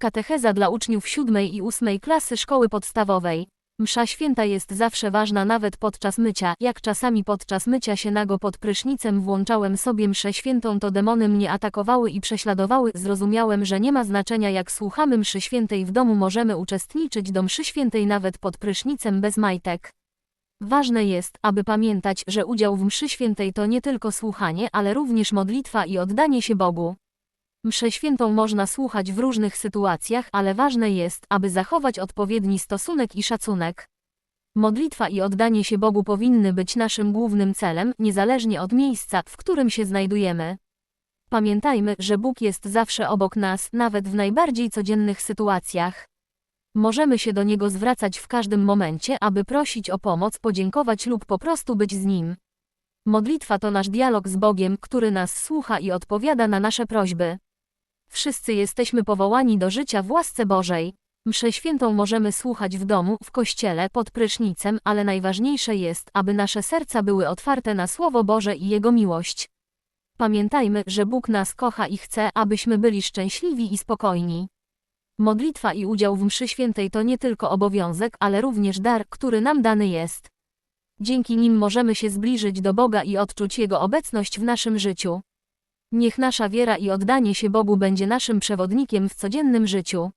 Katecheza dla uczniów siódmej i ósmej klasy szkoły podstawowej. Msza święta jest zawsze ważna nawet podczas mycia. Jak czasami podczas mycia się nago pod prysznicem włączałem sobie mszę świętą, to demony mnie atakowały i prześladowały. Zrozumiałem, że nie ma znaczenia jak słuchamy mszy świętej w domu możemy uczestniczyć do mszy świętej nawet pod prysznicem bez majtek. Ważne jest, aby pamiętać, że udział w mszy świętej to nie tylko słuchanie, ale również modlitwa i oddanie się Bogu. Mszę świętą można słuchać w różnych sytuacjach, ale ważne jest, aby zachować odpowiedni stosunek i szacunek. Modlitwa i oddanie się Bogu powinny być naszym głównym celem, niezależnie od miejsca, w którym się znajdujemy. Pamiętajmy, że Bóg jest zawsze obok nas, nawet w najbardziej codziennych sytuacjach. Możemy się do Niego zwracać w każdym momencie, aby prosić o pomoc, podziękować lub po prostu być z Nim. Modlitwa to nasz dialog z Bogiem, który nas słucha i odpowiada na nasze prośby. Wszyscy jesteśmy powołani do życia w łasce Bożej. Mszę świętą możemy słuchać w domu, w kościele, pod prysznicem, ale najważniejsze jest, aby nasze serca były otwarte na Słowo Boże i Jego miłość. Pamiętajmy, że Bóg nas kocha i chce, abyśmy byli szczęśliwi i spokojni. Modlitwa i udział w mszy świętej to nie tylko obowiązek, ale również dar, który nam dany jest. Dzięki nim możemy się zbliżyć do Boga i odczuć Jego obecność w naszym życiu. Niech nasza wiera i oddanie się Bogu będzie naszym przewodnikiem w codziennym życiu.